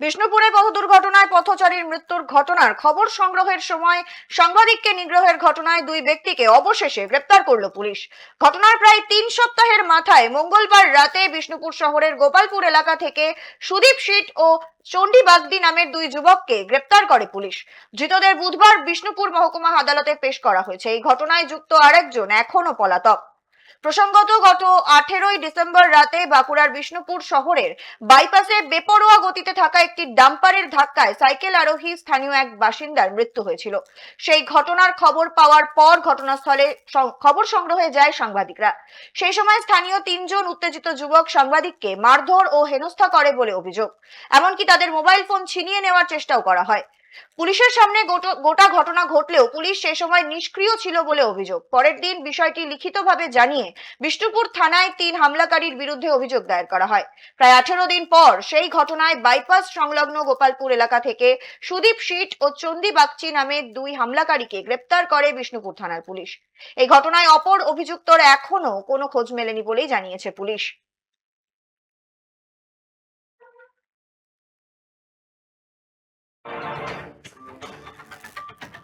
বিষ্ণুপুরে পথ দুর্ঘটনায় পথচারীর মৃত্যুর ঘটনার খবর সংগ্রহের সময় সাংবাদিককে নিগ্রহের ঘটনায় দুই ব্যক্তিকে অবশেষে গ্রেপ্তার করল পুলিশ। ঘটনার প্রায় তিন সপ্তাহের মাথায় মঙ্গলবার রাতে বিষ্ণুপুর শহরের গোপালপুর এলাকা থেকে সুদীপ শীট ও চণ্ডী বাগদি নামের দুই যুবককে গ্রেপ্তার করে পুলিশ। ধৃতদের বুধবার বিষ্ণুপুর মহকুমা আদালতে পেশ করা হয়েছে। এই ঘটনায় যুক্ত আরেকজন এখনও পলাতক। প্রসঙ্গত, গত আঠেরোই ডিসেম্বর রাতে বাঁকুড়ার বিষ্ণুপুর শহরের বাইপাসে বেপরোয়া গতিতে থাকা একটি ডাম্পারের ধাক্কায় সাইকেল আরোহী স্থানীয় এক বাসিন্দার মৃত্যু হয়েছিল। সেই ঘটনার খবর পাওয়ার পর ঘটনাস্থলে খবর সংগ্রহে যায় সাংবাদিকরা। সেই সময় স্থানীয় তিনজন উত্তেজিত যুবক সাংবাদিককে মারধর ও হেনস্থা করে বলে অভিযোগ। এমনকি তাদের মোবাইল ফোন ছিনিয়ে নেওয়ার চেষ্টাও করা হয়। পুলিশের সামনে গোটা ঘটনা ঘটলেও পুলিশ সে সময় নিষ্ক্রিয় ছিল বলে অভিযোগ। পরের দিন বিষয়টি লিখিতভাবে জানিয়ে বিষ্ণুপুর থানায় তিন হামলাকারীর বিরুদ্ধে অভিযোগ দায়ের করা হয়। প্রায় আঠেরো দিন পর সেই ঘটনায় বাইপাস সংলগ্ন গোপালপুর এলাকা থেকে সুদীপ শীট ও চন্দি বাগচি নামে দুই হামলাকারীকে গ্রেপ্তার করে বিষ্ণুপুর থানার পুলিশ। এই ঘটনায় অপর অভিযুক্তর এখনও কোনো খোঁজ মেলেনি বলেই জানিয়েছে পুলিশ।